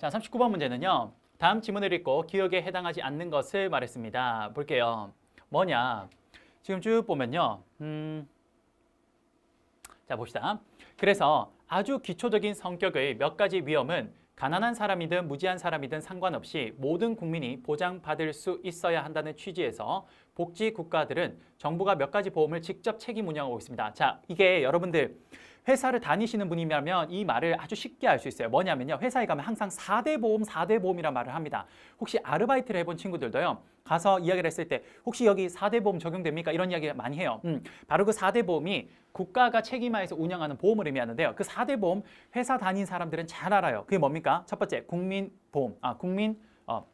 자, 39번 문제는요. 다음 지문을 읽고 기억에 해당하지 않는 것을 말했습니다. 볼게요. 뭐냐? 지금 쭉 보면요. 음, 자, 봅시다. 그래서 아주 기초적인 성격의 몇 가지 위험은 가난한 사람이든 무지한 사람이든 상관없이 모든 국민이 보장받을 수 있어야 한다는 취지에서 복지 국가들은 정부가 몇 가지 보험을 직접 책임 운영하고 있습니다. 자, 이게 여러분들 회사를 다니시는 분이라면 이 말을 아주 쉽게 알 수 있어요. 뭐냐면요. 회사에 가면 항상 4대 보험, 4대 보험이란 말을 합니다. 혹시 아르바이트를 해본 친구들도요. 가서 이야기를 했을 때 혹시 여기 4대 보험 적용됩니까? 이런 이야기 많이 해요. 음, 바로 그 4대 보험이 국가가 책임하에서 운영하는 보험을 의미하는데요. 그 4대 보험 회사 다닌 사람들은 잘 알아요. 그게 뭡니까? 첫 번째 국민보험, 아 국민 어,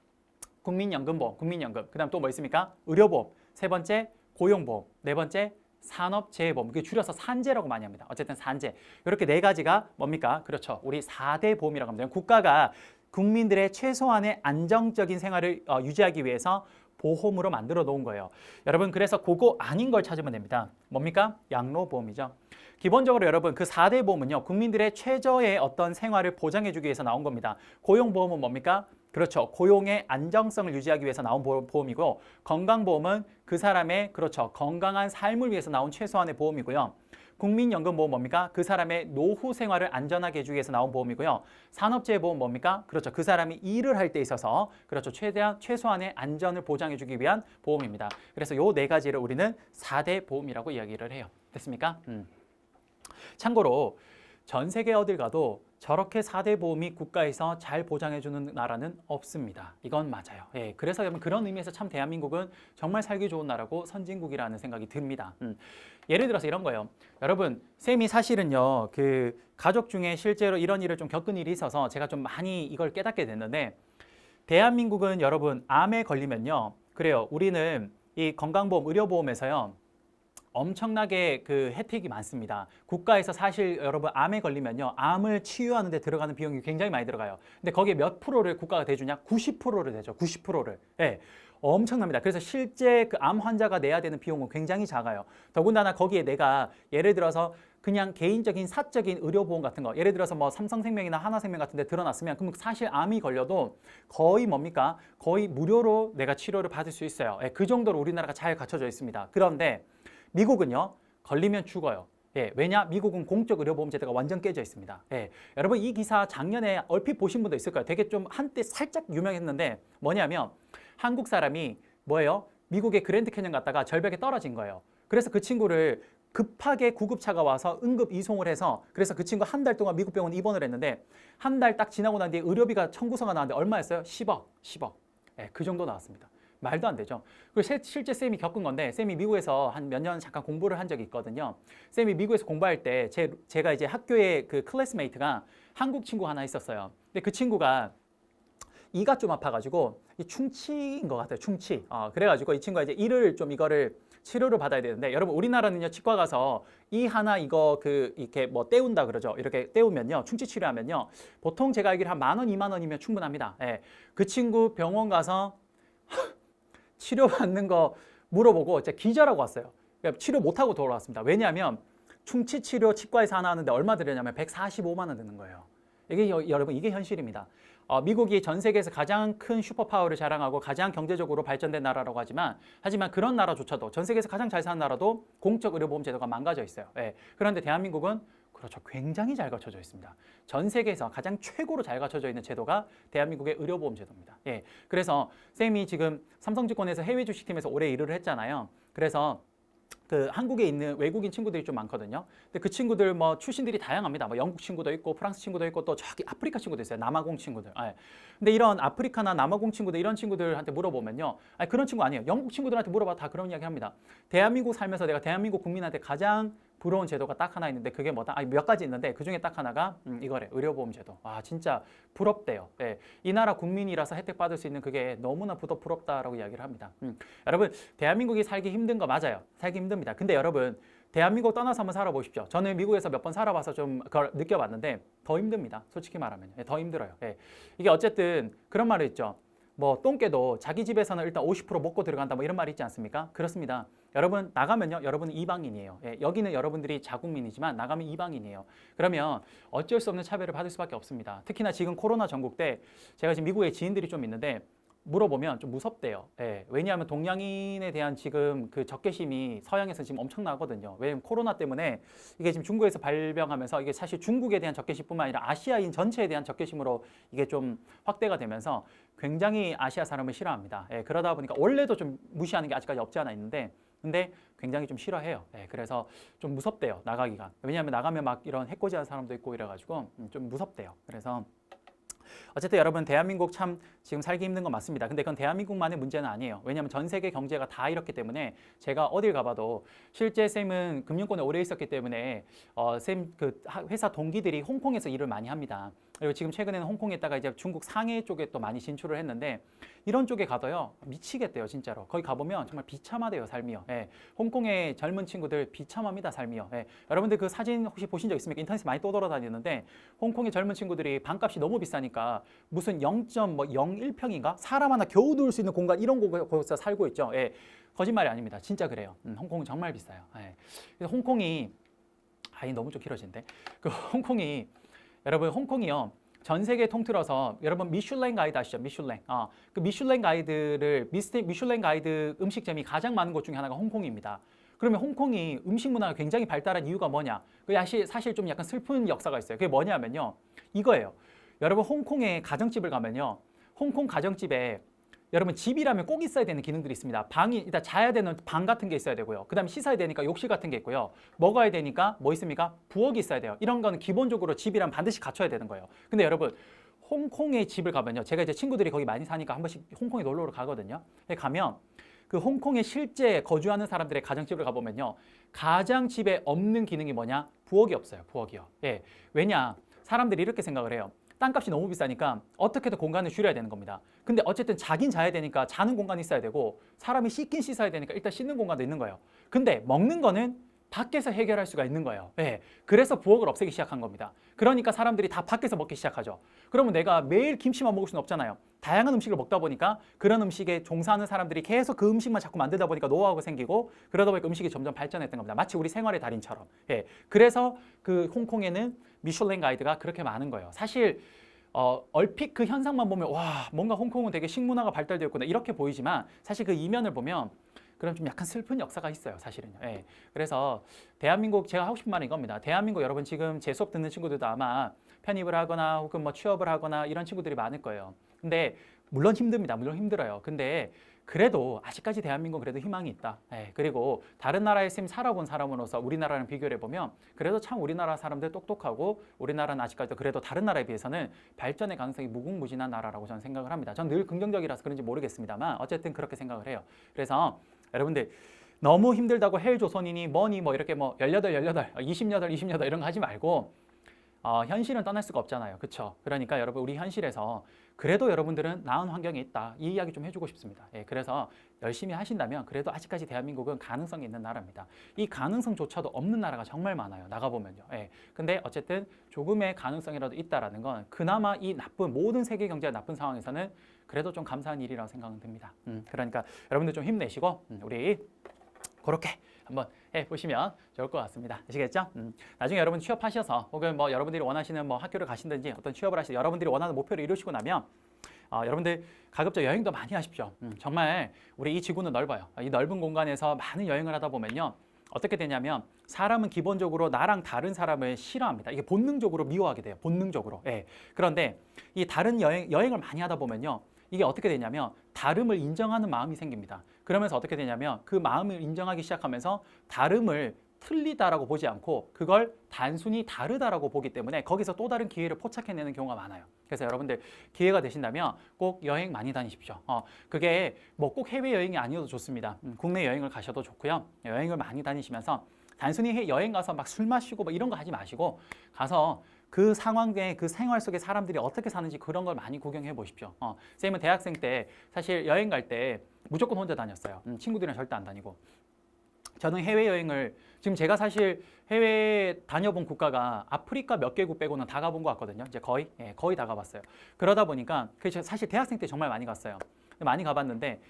국민연금보험, 국민연금. 그다음 또 뭐 있습니까? 의료보험. 세 번째 고용보험. 네 번째 산업재해보험. 그게 줄여서 산재라고 많이 합니다. 어쨌든 산재. 이렇게 네 가지가 뭡니까? 그렇죠. 우리 4대 보험이라고 합니다. 국가가 국민들의 최소한의 안정적인 생활을 어, 유지하기 위해서 보험으로 만들어 놓은 거예요. 여러분 그래서 그거 아닌 걸 찾으면 됩니다. 뭡니까? 양로보험이죠. 기본적으로 여러분 그 4대 보험은요. 국민들의 최저의 어떤 생활을 보장해 주기 위해서 나온 겁니다. 고용보험은 뭡니까? 그렇죠. 고용의 안정성을 유지하기 위해서 나온 보- 보험이고 건강보험은 그 사람의 그렇죠. 건강한 삶을 위해서 나온 최소한의 보험이고요. 국민연금보험 뭡니까? 그 사람의 노후 생활을 안전하게 해주기 위해서 나온 보험이고요. 산업재해보험 뭡니까? 그렇죠. 그 사람이 일을 할 때 있어서 그렇죠. 최대한 최소한의 안전을 보장해주기 위한 보험입니다. 그래서 요 네 가지를 우리는 4대 보험이라고 이야기를 해요. 됐습니까? 음. 참고로 전 세계 어딜 가도 저렇게 4대 보험이 국가에서 잘 보장해주는 나라는 없습니다. 이건 맞아요. 예, 그래서 여러분 그런 의미에서 참 대한민국은 정말 살기 좋은 나라고 선진국이라는 생각이 듭니다. 음. 예를 들어서 이런 거예요. 여러분, 쌤이 사실은요, 그 가족 중에 실제로 이런 일을 좀 겪은 일이 있어서 제가 좀 많이 이걸 깨닫게 됐는데 대한민국은 여러분 암에 걸리면요, 그래요. 우리는 이 건강보험, 의료보험에서요. 엄청나게 그 혜택이 많습니다. 국가에서 사실 여러분 암에 걸리면요. 암을 치유하는 데 들어가는 비용이 굉장히 많이 들어가요. 근데 거기에 몇 프로를 국가가 대주냐? 90%를 대죠. 90%를. 예. 엄청납니다. 그래서 실제 그 암 환자가 내야 되는 비용은 굉장히 작아요. 더군다나 거기에 내가 예를 들어서 그냥 개인적인 사적인 의료보험 같은 거 예를 들어서 뭐 삼성생명이나 하나생명 같은 데 드러났으면 그럼 사실 암이 걸려도 거의 뭡니까? 거의 무료로 내가 치료를 받을 수 있어요. 예, 그 정도로 우리나라가 잘 갖춰져 있습니다. 그런데 미국은요 걸리면 죽어요. 예, 왜냐? 미국은 공적 의료보험 제도가 완전 깨져 있습니다. 예, 여러분 이 기사 작년에 얼핏 보신 분도 있을 거예요. 되게 좀 한때 살짝 유명했는데 뭐냐면 한국 사람이 뭐예요? 미국의 그랜드 캐년 갔다가 절벽에 떨어진 거예요. 그래서 그 친구를 급하게 구급차가 와서 응급 이송을 해서 그래서 그 친구 한 달 동안 미국 병원 입원을 했는데 한 달 딱 지나고 난 뒤에 의료비가 청구서가 나왔는데 얼마였어요? 10억, 10억. 예, 그 정도 나왔습니다. 말도 안 되죠. 그리고 실- 실제 쌤이 겪은 건데 쌤이 미국에서 한 몇 년 잠깐 공부를 한 적이 있거든요. 쌤이 미국에서 공부할 때 제, 제가 이제 학교에 그 클래스메이트가 한국 친구 하나 있었어요. 근데 그 친구가 이가 좀 아파가지고 이 충치인 것 같아요. 충치. 어, 그래가지고 이 친구가 이제 이를 좀 이거를 치료를 받아야 되는데 여러분 우리나라는요 치과 가서 이 하나 이거 그 이렇게 뭐 떼운다 그러죠. 이렇게 떼우면요 충치 치료하면요 보통 제가 알기로 한 만 원, 이만 원이면 충분합니다. 예. 그 친구 병원 가서 치료받는 거 물어보고 진짜 기절하고 왔어요. 그러니까 치료 못하고 돌아왔습니다. 왜냐하면 충치 치료 치과에서 하나 하는데 얼마 들였냐면 145만 원 드는 거예요. 이게 여, 여러분 이게 현실입니다. 어, 미국이 전 세계에서 가장 큰 슈퍼파워를 자랑하고 가장 경제적으로 발전된 나라라고 하지만 하지만 그런 나라조차도 전 세계에서 가장 잘 사는 나라도 공적 의료보험 제도가 망가져 있어요. 예. 그런데 대한민국은 그렇죠. 굉장히 잘 갖춰져 있습니다. 전 세계에서 가장 최고로 잘 갖춰져 있는 제도가 대한민국의 의료보험 제도입니다. 예. 그래서 쌤이 지금 삼성증권에서 해외 주식팀에서 오래 일을 했잖아요. 그래서 그 한국에 있는 외국인 친구들이 좀 많거든요. 근데 그 친구들 뭐 출신들이 다양합니다. 뭐 영국 친구도 있고 프랑스 친구도 있고 또 저기 아프리카 친구도 있어요. 남아공 친구들. 예. 근데 이런 아프리카나 남아공 친구들 이런 친구들한테 물어보면요. 아니 그런 친구 아니에요. 영국 친구들한테 물어봐 다 그런 이야기 합니다. 대한민국 살면서 내가 대한민국 국민한테 가장 부러운 제도가 딱 하나 있는데 그게 뭐다? 아니 몇 가지 있는데 그 중에 딱 하나가 음, 이거래. 의료보험 제도. 와 진짜 부럽대요. 예. 이 나라 국민이라서 혜택 받을 수 있는 그게 너무나 부럽 부럽다라고 이야기를 합니다. 음. 여러분 대한민국이 살기 힘든 거 맞아요. 살기 힘듭니다. 근데 여러분 대한민국 떠나서 한번 살아보십시오. 저는 미국에서 몇 번 살아봐서 좀 그걸 느껴봤는데 더 힘듭니다. 솔직히 말하면 예, 더 힘들어요. 예. 이게 어쨌든 그런 말이 있죠. 뭐 똥개도 자기 집에서는 일단 50% 먹고 들어간다 뭐 이런 말이 있지 않습니까? 그렇습니다. 여러분 나가면요, 여러분은 이방인이에요. 예, 여기는 여러분들이 자국민이지만 나가면 이방인이에요. 그러면 어쩔 수 없는 차별을 받을 수밖에 없습니다. 특히나 지금 코로나 전국 때 제가 지금 미국에 지인들이 좀 있는데 물어보면 좀 무섭대요. 예, 왜냐하면 동양인에 대한 지금 그 적개심이 서양에서 지금 엄청나거든요. 왜냐하면 코로나 때문에 이게 지금 중국에서 발병하면서 이게 사실 중국에 대한 적개심뿐만 아니라 아시아인 전체에 대한 적개심으로 이게 좀 확대가 되면서 굉장히 아시아 사람을 싫어합니다. 예, 그러다 보니까 원래도 좀 무시하는 게 아직까지 없지 않아 있는데 근데 굉장히 좀 싫어해요. 예, 그래서 좀 무섭대요. 나가기가. 왜냐하면 나가면 막 이런 해코지하는 사람도 있고 이래가지고 음, 좀 무섭대요. 그래서 어쨌든 여러분 대한민국 참 지금 살기 힘든 건 맞습니다. 근데 그건 대한민국만의 문제는 아니에요. 왜냐하면 전 세계 경제가 다 이렇기 때문에 제가 어딜 가봐도 실제 쌤은 금융권에 오래 있었기 때문에 어, 쌤그 회사 동기들이 홍콩에서 일을 많이 합니다. 그리고 지금 최근에는 홍콩에 있다가 이제 중국 상해 쪽에 또 많이 진출을 했는데 이런 쪽에 가도요 미치겠대요 진짜로. 거기 가보면 정말 비참하대요 삶이요. 예. 홍콩의 젊은 친구들 비참합니다 삶이요. 예. 여러분들 그 사진 혹시 보신 적 있습니까? 인터넷에 많이 떠돌아다니는데 홍콩의 젊은 친구들이 방값이 너무 비싸니까 무슨 0.01평인가? 사람 하나 겨우 누울 수 있는 공간 이런 곳에서 살고 있죠. 예. 거짓말이 아닙니다. 진짜 그래요. 음, 홍콩은 정말 비싸요. 예. 그래서 홍콩이 아이 너무 좀 길어진데. 그 홍콩이 여러분 홍콩이요. 전 세계 통틀어서 여러분 미슐랭 가이드 아시죠? 미슐랭. 어, 그 미슐랭 가이드를 미스테 미슐랭 가이드 음식점이 가장 많은 곳 중에 하나가 홍콩입니다. 그러면 홍콩이 음식 문화가 굉장히 발달한 이유가 뭐냐? 그 사실 사실 좀 약간 슬픈 역사가 있어요. 그게 뭐냐면요. 이거예요. 여러분 홍콩의 가정집을 가면요. 홍콩 가정집에 여러분 집이라면 꼭 있어야 되는 기능들이 있습니다. 방이 일단 자야 되는 방 같은 게 있어야 되고요. 그다음에 씻어야 되니까 욕실 같은 게 있고요. 먹어야 되니까 뭐 있습니까? 부엌이 있어야 돼요. 이런 거는 기본적으로 집이란 반드시 갖춰야 되는 거예요. 근데 여러분 홍콩의 집을 가면요. 제가 이제 친구들이 거기 많이 사니까 한 번씩 홍콩에 놀러 가거든요. 가면 그 홍콩에 실제 거주하는 사람들의 가정집을 가보면요. 가장집에 없는 기능이 뭐냐? 부엌이 없어요. 부엌이요. 예. 왜냐? 사람들이 이렇게 생각을 해요. 땅값이 너무 비싸니까 어떻게든 공간을 줄여야 되는 겁니다. 근데 어쨌든 자긴 자야 되니까 자는 공간이 있어야 되고 사람이 씻긴 씻어야 되니까 일단 씻는 공간도 있는 거예요. 근데 먹는 거는 밖에서 해결할 수가 있는 거예요. 네. 그래서 부엌을 없애기 시작한 겁니다. 그러니까 사람들이 다 밖에서 먹기 시작하죠. 그러면 내가 매일 김치만 먹을 수는 없잖아요. 다양한 음식을 먹다 보니까 그런 음식에 종사하는 사람들이 계속 그 음식만 자꾸 만들다 보니까 노하우가 생기고 그러다 보니까 음식이 점점 발전했던 겁니다. 마치 우리 생활의 달인처럼. 예. 그래서 그 홍콩에는 미슐랭 가이드가 그렇게 많은 거예요. 사실 어, 얼핏 그 현상만 보면 와 뭔가 홍콩은 되게 식문화가 발달되었구나 이렇게 보이지만 사실 그 이면을 보면 그럼 좀 약간 슬픈 역사가 있어요, 사실은요. 예. 그래서 대한민국 제가 하고 싶은 말은 이겁니다. 대한민국 여러분 지금 제 수업 듣는 친구들도 아마 편입을 하거나 혹은 뭐 취업을 하거나 이런 친구들이 많을 거예요. 근데 물론 힘듭니다. 물론 힘들어요. 근데 그래도 아직까지 대한민국은 그래도 희망이 있다. 예, 그리고 다른 나라에 쌤 살아본 사람으로서 우리나라랑 비교를 해보면 그래도 참 우리나라 사람들 똑똑하고 우리나라는 아직까지도 그래도 다른 나라에 비해서는 발전의 가능성이 무궁무진한 나라라고 저는 생각을 합니다. 전 늘 긍정적이라서 그런지 모르겠습니다만 어쨌든 그렇게 생각을 해요. 그래서 여러분들 너무 힘들다고 헬 조선이니 뭐니 뭐 이렇게 뭐 18, 18, 28, 28 이런 거 하지 말고 어, 현실은 떠날 수가 없잖아요. 그렇죠? 그러니까 여러분 우리 현실에서 그래도 여러분들은 나은 환경에 있다. 이 이야기 좀 해주고 싶습니다. 예, 그래서 열심히 하신다면 그래도 아직까지 대한민국은 가능성이 있는 나라입니다. 이 가능성조차도 없는 나라가 정말 많아요. 나가보면요. 예, 근데 어쨌든 조금의 가능성이라도 있다라는 건 그나마 이 나쁜 모든 세계 경제가 나쁜 상황에서는 그래도 좀 감사한 일이라고 생각은 듭니다. 음, 그러니까 여러분들 좀 힘내시고 음, 우리 그렇게 한번 해 보시면 좋을 것 같습니다. 아시겠죠? 음, 나중에 여러분 취업하셔서 혹은 뭐 여러분들이 원하시는 뭐 학교를 가신든지 어떤 취업을 하시 여러분들이 원하는 목표를 이루시고 나면 어, 여러분들 가급적 여행도 많이 하십시오. 음, 정말 우리 이 지구는 넓어요. 이 넓은 공간에서 많은 여행을 하다 보면요. 어떻게 되냐면 사람은 기본적으로 나랑 다른 사람을 싫어합니다. 이게 본능적으로 미워하게 돼요. 본능적으로. 예. 그런데 이 다른 여행, 여행을 많이 하다 보면요. 이게 어떻게 되냐면 다름을 인정하는 마음이 생깁니다. 그러면서 어떻게 되냐면 그 마음을 인정하기 시작하면서 다름을 틀리다라고 보지 않고 그걸 단순히 다르다라고 보기 때문에 거기서 또 다른 기회를 포착해내는 경우가 많아요. 그래서 여러분들 기회가 되신다면 꼭 여행 많이 다니십시오. 어, 그게 뭐 꼭 해외 여행이 아니어도 좋습니다. 음, 국내 여행을 가셔도 좋고요. 여행을 많이 다니시면서 단순히 여행 가서 막 술 마시고 뭐 이런 거 하지 마시고 가서 그 상황에 그 생활 속에 사람들이 어떻게 사는지 그런 걸 많이 구경해 보십시오. 어, 쌤은 대학생 때 사실 여행 갈 때 무조건 혼자 다녔어요. 음, 친구들이랑 절대 안 다니고. 저는 해외 여행을 지금 제가 사실 해외 다녀본 국가가 아프리카 몇 개국 빼고는 다 가본 것 같거든요. 이제 거의 예, 거의 다 가봤어요. 그러다 보니까 그 사실 대학생 때 정말 많이 갔어요. 많이 가봤는데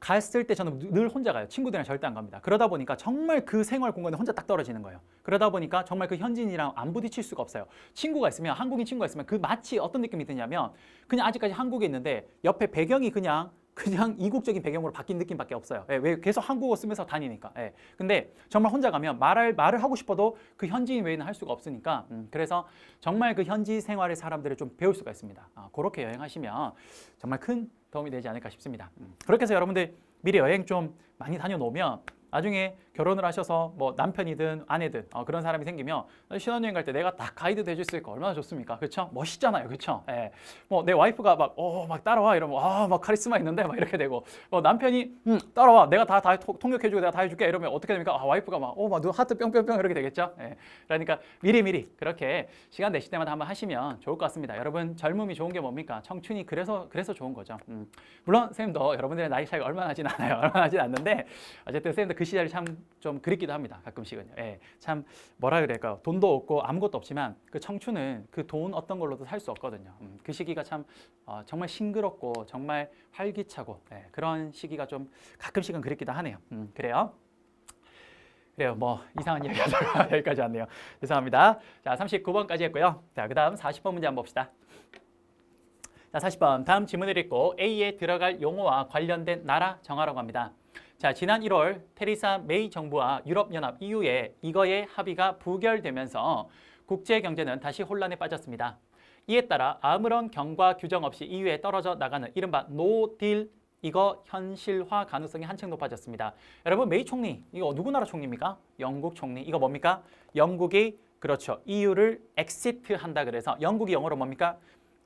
갔을 때 저는 늘 혼자 가요. 친구들이랑 절대 안 갑니다. 그러다 보니까 정말 그 생활 공간에 혼자 딱 떨어지는 거예요. 그러다 보니까 정말 그 현지인이랑 안 부딪힐 수가 없어요. 친구가 있으면 한국인 친구가 있으면 그 마치 어떤 느낌이 드냐면 그냥 아직까지 한국에 있는데 옆에 배경이 그냥 그냥 이국적인 배경으로 바뀐 느낌밖에 없어요. 예, 왜 계속 한국어 쓰면서 다니니까. 예. 근데 정말 혼자 가면 말을 말을 하고 싶어도 그 현지인 외에는 할 수가 없으니까. 음, 그래서 정말 그 현지 생활의 사람들을 좀 배울 수가 있습니다. 아, 그렇게 여행하시면 정말 큰 도움이 되지 않을까 싶습니다. 음, 그렇게 해서 여러분들 미리 여행 좀 많이 다녀놓으면 나중에 결혼을 하셔서 뭐 남편이든 아내든 어, 그런 사람이 생기면 신혼여행 갈 때 내가 다 가이드 돼줄 수 있고 얼마나 좋습니까? 그렇죠? 멋있잖아요, 그렇죠? 예. 뭐내 와이프가 막 어 막 따라와 이러면 아막 카리스마 있는데 막 이렇게 되고 뭐 남편이 음 따라와 내가 다 다 통역해주고 내가 다 해줄게 이러면 어떻게 됩니까? 아 와이프가 막어막 눈 하트 뿅뿅뿅 이렇게 되겠죠? 예. 그러니까 미리 미리 그렇게 시간 내실 때마다 한번 하시면 좋을 것 같습니다. 여러분 젊음이 좋은 게 뭡니까? 청춘이 그래서 그래서 좋은 거죠. 음. 물론 쌤도 여러분들의 나이 차이가 얼마나 나진 않아요. 얼마나 나진 않는데 어쨌든 쌤도 그 시절이 참 좀 그립기도 합니다. 가끔씩은요. 예, 참 뭐라 그럴까요? 돈도 없고 아무것도 없지만 그 청춘은 그 돈 어떤 걸로도 살 수 없거든요. 음, 그 시기가 참 어, 정말 싱그럽고 정말 활기차고 예, 그런 시기가 좀 가끔씩은 그립기도 하네요. 음, 그래요. 그래요. 뭐 이상한 이야기 하다가 여기까지 왔네요. 죄송합니다. 자, 39번까지 했고요. 자, 그다음 40번 문제 한번 봅시다. 자, 40번 다음 지문을 읽고 A에 들어갈 용어와 관련된 나라 정하라고 합니다. 자, 지난 1월 테리사 메이 정부와 유럽연합 EU의 이거의 합의가 부결되면서 국제 경제는 다시 혼란에 빠졌습니다. 이에 따라 아무런 경과 규정 없이 EU에 떨어져 나가는 이른바 노딜 이거 현실화 가능성이 한층 높아졌습니다. 여러분 메이 총리 이거 누구 나라 총리입니까? 영국 총리 이거 뭡니까? 영국이 그렇죠 EU를 엑시트 한다 그래서 영국이 영어로 뭡니까?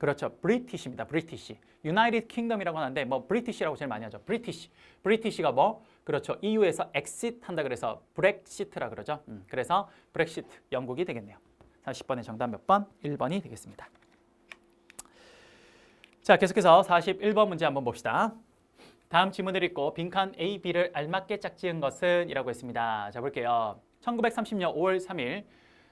그렇죠. 브리티시입니다. 브리티시. 유나이티드 킹덤이라고 하는데 뭐 브리티시라고 제일 많이 하죠. 브리티시. 브리티시가 뭐 그렇죠. EU에서 엑시트 한다 그래서 브렉시트라 그러죠. 음, 그래서 브렉시트 영국이 되겠네요. 40번의 정답 몇 번? 1번이 되겠습니다. 자, 계속해서 41번 문제 한번 봅시다. 다음 지문을 읽고 빈칸 A, B를 알맞게 짝지은 것은 이라고 했습니다. 자, 볼게요. 1930년 5월 3일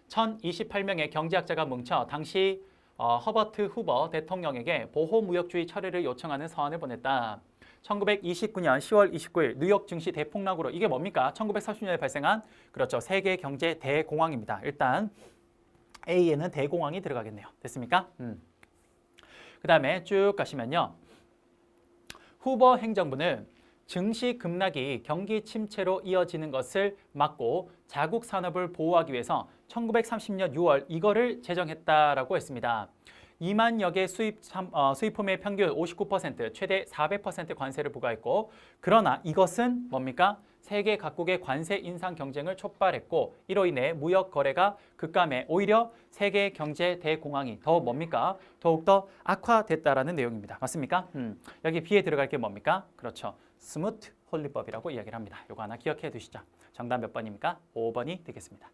1028명의 경제학자가 뭉쳐 당시 어, 허버트 후버 대통령에게 보호무역주의 철회를 요청하는 서한을 보냈다. 1929년 10월 29일 뉴욕 증시 대폭락으로 이게 뭡니까? 1930년에 발생한 그렇죠 세계 경제 대공황입니다. 일단 A에는 대공황이 들어가겠네요. 됐습니까? 음. 그 다음에 쭉 가시면요. 후보 행정부는 증시 급락이 경기 침체로 이어지는 것을 막고 자국 산업을 보호하기 위해서 1930년 6월 이거를 제정했다라고 했습니다. 2만여 개 수입 어, 수입품의 평균 59% 최대 400% 관세를 부과했고 그러나 이것은 뭡니까? 세계 각국의 관세 인상 경쟁을 촉발했고 이로 인해 무역 거래가 급감해 오히려 세계 경제 대공황이 더 뭡니까? 더욱더 악화됐다라는 내용입니다. 맞습니까? 음, 여기 B에 들어갈 게 뭡니까? 그렇죠. 스무트 홀리법이라고 이야기를 합니다. 요거 하나 기억해 두시죠. 정답 몇 번입니까? 5번이 되겠습니다.